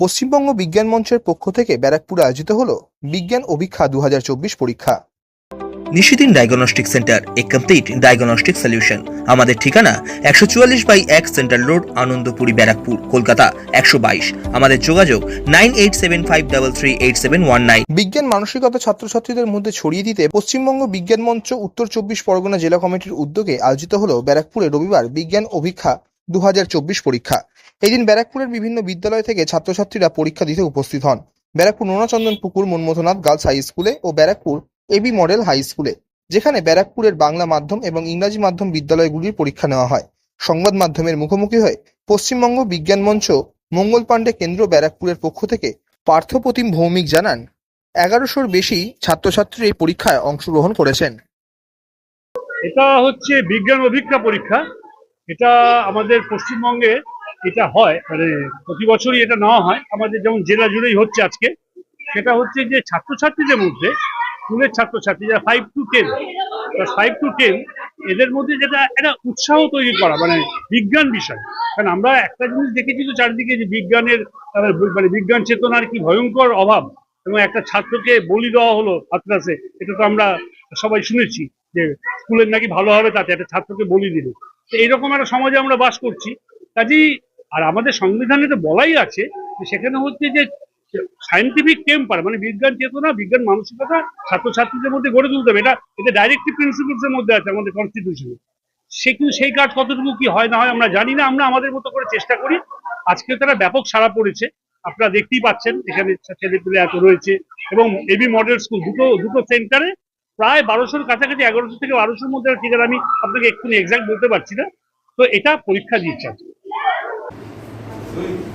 পশ্চিমবঙ্গ বিজ্ঞান মঞ্চের পক্ষ থেকে ব্যারাকপুরে আয়োজিত হল বিজ্ঞান অভিক্ষা দু পরীক্ষা। নিশিদিন ডায়াগনস্টিক সেন্টার এ কমপ্লিট ডায়াগনস্টিক সলিউশন আমাদের ঠিকানা একশো চুয়াল্লিশ বাই এক সেন্ট্রাল রোড আনন্দপুরি ব্যারাকপুর কলকাতা একশো বাইশ। আমাদের যোগাযোগ nine eight seven five double three eight seven one nine. বিজ্ঞান মানসিকতা ছাত্রছাত্রীদের মধ্যে ছড়িয়ে দিতে পশ্চিমবঙ্গ বিজ্ঞান মঞ্চ উত্তর চব্বিশ পরগনা জেলা কমিটির উদ্যোগে আয়োজিত হল ব্যারাকপুরে রবিবার বিজ্ঞান অভিক্ষা দু পরীক্ষা। এদিন ব্যারাকপুরের বিভিন্ন বিদ্যালয় থেকে ছাত্রছাত্রীরা পরীক্ষা দিতে উপস্থিত হন। ব্যারাকপুর নোনাচন্দন পুকুর মনমথনাথ গার্লস হাই স্কুলে ও ব্যারাকপুর এবি মডেল হাই স্কুলে, যেখানে ব্যারাকপুরের বাংলা মাধ্যম এবং ইংরাজি মাধ্যম বিদ্যালয়গুলির পরীক্ষা নেওয়া হয়। সংবাদ মাধ্যমের মুখোমুখি হয়ে পশ্চিমবঙ্গ বিজ্ঞান মঞ্চ মঙ্গল পাণ্ডে কেন্দ্র ব্যারাকপুরের পক্ষ থেকে পার্থপ্রতিম ভৌমিক জানান, এগারোশোর বেশি ছাত্রছাত্রী এই পরীক্ষায় অংশগ্রহণ করেছেন। এটা হচ্ছে বিজ্ঞান অভিজ্ঞা পরীক্ষা। এটা আমাদের পশ্চিমবঙ্গে এটা হয় মানে প্রতি বছরই এটা নেওয়া হয়। আমাদের যেমন জেলা জুড়েই হচ্ছে আজকে, সেটা হচ্ছে যে ছাত্রছাত্রীদের মধ্যে, স্কুলের ছাত্রছাত্রী যারা five to ten five to ten এদের মধ্যে যেটা একটা উৎসাহ তৈরি করা মানে বিজ্ঞান বিষয়। কারণ আমরা একটা জিনিস দেখেছি তো চারিদিকে যে বিজ্ঞানের মানে বিজ্ঞান চেতনার কি ভয়ঙ্কর অভাব, এবং একটা ছাত্রকে বলি দেওয়া হলো হাতরাসে এটা তো আমরা সবাই শুনেছি যে স্কুলের নাকি ভালো হবে তাতে, একটা ছাত্রকে বলি দিল তো এইরকম একটা সমাজে আমরা বাস করছি। কাজেই আর আমাদের সংবিধানে তো বলাই আছে সেখানে হচ্ছে যে সায়েন্টিফিক টেম্পার মানে বিজ্ঞান চেতনা, বিজ্ঞান মানসিকতা, ছাত্রছাত্রীদের মধ্যে গড়ে তুলতে হবে। এটা এটা ডাইরেক্টিভ প্রিন্সিপালস এর মধ্যে আছে আমাদের কনস্টিটিউশনে সে কিন্তু সেই কাজ কতটুকু কি হয়, না হয় আমরা জানি না, আমরা আমাদের মতো করে চেষ্টা করি। আজকে তারা ব্যাপক সাড়া পড়েছে। আপনারা দেখতেই পাচ্ছেন, এখানে ছেলেপুলে এত রয়েছে। এবং এবি মডেল স্কুল দুটো দুটো সেন্টারে প্রায় বারোশোর কাছাকাছি, এগারোশো থেকে বারোশোর মধ্যে ঠিক আমি আপনাকে এক্ষুনি এক্সাক্ট বলতে পারছি না। তো এটা পরীক্ষা দিচ্ছে আজকে।